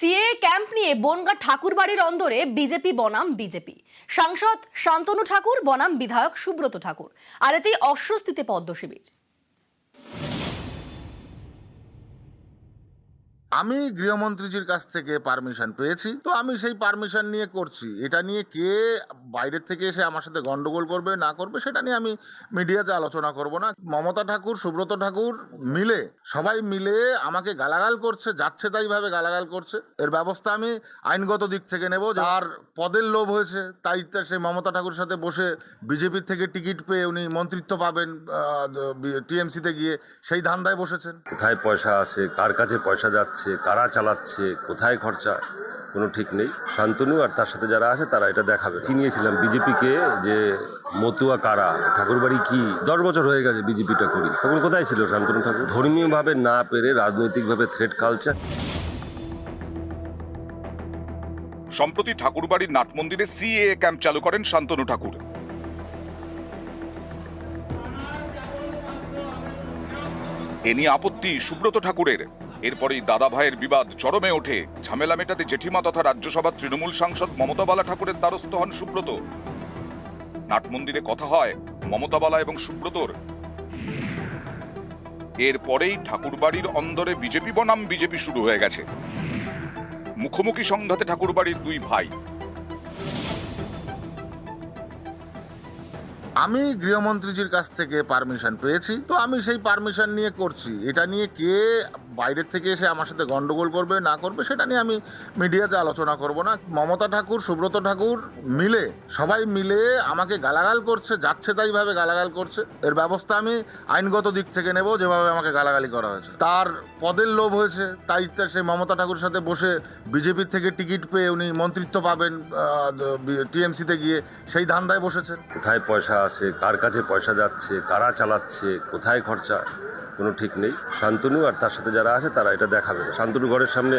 CA camp নিয়ে বনগা ঠাকুরবাড়ির অন্দরে BJP বনাম বিজেপি। সাংসদ শান্তনু ঠাকুর, বনাম বিধায়ক সুব্রত ঠাকুর। আর এতেই অস্বস্তিতে পদ্ম শিবির আমি গৃহমন্ত্রীজির কাছ থেকে পারমিশন পেয়েছি। তো আমি সেই পারমিশন নিয়ে করছি। এটা নিয়ে কে বাইরের থেকে এসে আমার সাথে গন্ডগোল করবে, না করবে, সেটা নিয়ে আমি মিডিয়াতে আলোচনা করব না। মমতা ঠাকুর, সুব্রত ঠাকুর মিলে, সবাই মিলে আমাকে গালাগাল করছে, যাচ্ছে তাই ভাবে গালাগাল করছে। এর ব্যবস্থা আমি আইনগত দিক থেকে নেব। যার পদের লোভ হয়েছে, তাই তা সে মমতা ঠাকুর সাথে বসে বিজেপির থেকে টিকিট পেয়ে উনি মন্ত্রিত্ব পাবেন টিএমসিতে গিয়ে সেই ধান্দায় বসেছেন। কোথায় পয়সা আছে, কার কাছে পয়সা যাচ্ছে কারা চালাচ্ছে, কোথায় খরচা, কোনো ঠিক নেই। শান্তনু আর তার সাথে যারা আছে, তারা এটা দেখাবে। চিনিয়েছিলাম বিজেপিকে যে মতুয়া কারা, ঠাকুরবাড়ি কি? দশ বছর হয়ে গেছে বিজেপিটা করি। তখন কোথায় ছিল শান্তনু ঠাকুর? ধর্মীয়ভাবে না পেরে, রাজনৈতিকভাবে থ্রেড কালচার সম্প্রতি ঠাকুরবাড়ির নাট মন্দিরে সিএ ক্যাম্প চালু করেন শান্তনু ঠাকুর। এ নিয়ে আপত্তি সুব্রত ঠাকুরের। এরপরেই দাদা ভাইয়ের বিবাদ চরমে ওঠে। ঝামেলা মেটাতে জেঠিমা তথা রাজ্যসভার তৃণমূল সাংসদ মমতা বালা ঠাকুরের দ্বারস্থ হন সুব্রত। নাটমন্দিরে কথা হয় মমতা বালা এবং সুব্রতর। এরপরেই ঠাকুরবাড়ির অন্দরে বিজেপি বনাম বিজেপি শুরু হয়ে গেছে। মুখোমুখি সংঘাতে ঠাকুরবাড়ির দুই ভাই। আমি গৃহমন্ত্রীজির কাছ থেকে পারমিশন পেয়েছি, তো আমি সেই পারমিশন নিয়ে করছি। এটা নিয়ে কে বাইরের থেকে এসে আমার সাথে গন্ডগোল করবে, না করবে, সেটা নিয়ে আমি মিডিয়াতে আলোচনা করব না। মমতা ঠাকুর, সুব্রত ঠাকুর মিলে, সবাই মিলে আমাকে গালাগাল করছে, যাচ্ছে তাইভাবে গালাগাল করছে। এর ব্যবস্থা আমি আইনগত দিক থেকে নেব, যেভাবে আমাকে গালাগালি করা হয়েছে। তার পদের লোভ হয়েছে, তাই সে মমতা ঠাকুর সাথে বসে বিজেপির থেকে টিকিট পেয়ে উনি মন্ত্রিত্ব পাবেন টিএমসিতে গিয়ে সেই ধান্দায় বসেছেন। কোথায় পয়সা আছে, কার কাছে পয়সা যাচ্ছে, কারা চালাচ্ছে, কোথায় খরচা? কোনো ঠিক নেই। শান্তনু আর তার সাথে যারা আছে, তারা এটা দেখাবে। শান্তনু ঘরের সামনে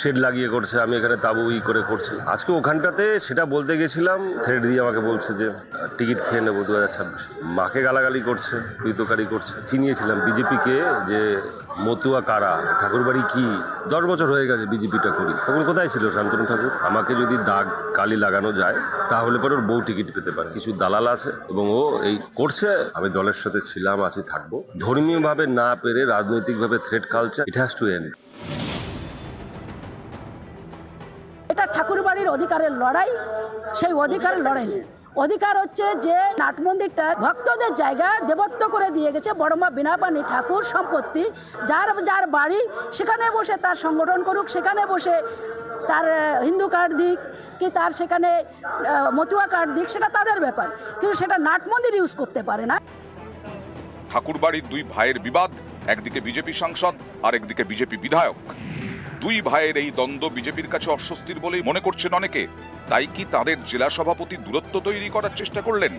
শেড লাগিয়ে করছে, আমি এখানে তাবু ই করে করছি। আজকে ওখানটাতে সেটা বলতে গেছিলাম থ্রেড দিয়ে আমাকে বলছে যে, টিকিট খেয়ে নেব দু হাজার ছাব্বিশে। মাকে গালাগালি করছে, তুই তোকারি করছে। চিনিয়েছিলাম বিজেপিকে যে মতুয়া কারা? ঠাকুরবাড়ি কি? দশ বছর হয়ে গেছে বিজেপিটা করি। তখন কোথায় ছিল শান্তনু ঠাকুর? আমাকে যদি দাগ কালি লাগানো যায়, তাহলে পরে ওর বউ টিকিট পেতে পারে। কিছু দালাল আছে, এবং ও এই করছে। আমি দলের সাথে ছিলাম, আছি, থাকব। ধর্মীয়ভাবে না পেরে, রাজনৈতিকভাবে thread culture it has to end এটা ঠাকুরবাড়ির অধিকারের লড়াই, সেই অধিকারের লড়াই অধিকার হচ্ছে যে নাট মন্দিরটা ভক্তদের জায়গা দেবত্ব করে দিয়ে গেছে বড়মা বিনাপানি ঠাকুর সম্পত্তি। যার যার বাড়ি সেখানে বসে তার সংগঠন করুক, সেখানে বসে তার হিন্দু কার্ড দিক কি তার সেখানে মতুয়া কার্ড দিক, সেটা তাদের ব্যাপার। কিন্তু সেটা নাট মন্দির ইউজ করতে পারে না। ঠাকুরবাড়ির দুই ভাইয়ের বিবাদ, একদিকে বিজেপি সাংসদ আর একদিকে বিজেপি বিধায়ক। দুই ভাইয়ের এই দ্বন্দ্ব বিজেপির কাছে অস্বস্তির বলেই মনে করছেন অনেকে। তাই কি তাদের জেলা সভাপতি দূরত্ব তৈরি করার চেষ্টা করলেন?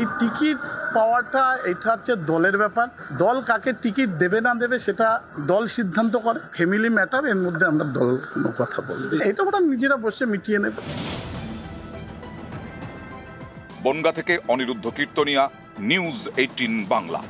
এই টিকিট পাওয়াটা এটা হচ্ছে দলের ব্যাপার। দল কাকে টিকিট দেবে না দেবে সেটা দল সিদ্ধান্ত করে। ফ্যামিলি ম্যাটার এর মধ্যে আমরা দল কোনো কথা বলব এটা ওরা নিজেরা বসে মিটিয়ে নেবে। বনগা থেকে অনিরুদ্ধ কীর্তনিয়া নিউজ এইটিন বাংলা।